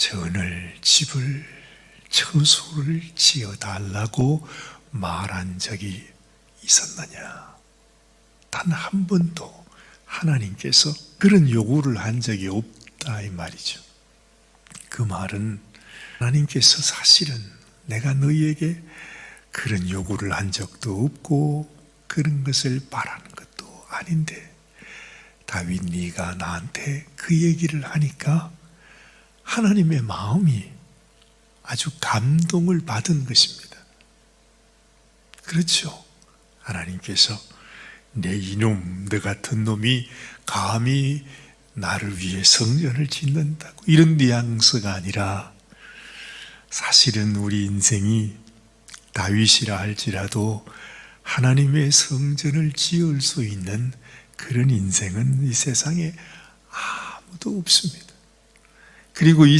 전을 집을 처소를 지어 달라고 말한 적이 있었느냐? 단 한 번도 하나님께서 그런 요구를 한 적이 없다 이 말이죠. 그 말은 하나님께서 사실은 내가 너희에게 그런 요구를 한 적도 없고 그런 것을 바라는 것도 아닌데 다윗 네가 나한테 그 얘기를 하니까 하나님의 마음이 아주 감동을 받은 것입니다. 그렇죠. 하나님께서 내 이놈, 너 같은 놈이 감히 나를 위해 성전을 짓는다고 이런 뉘앙스가 아니라 사실은 우리 인생이 다윗이라 할지라도 하나님의 성전을 지을 수 있는 그런 인생은 이 세상에 아무도 없습니다. 그리고 이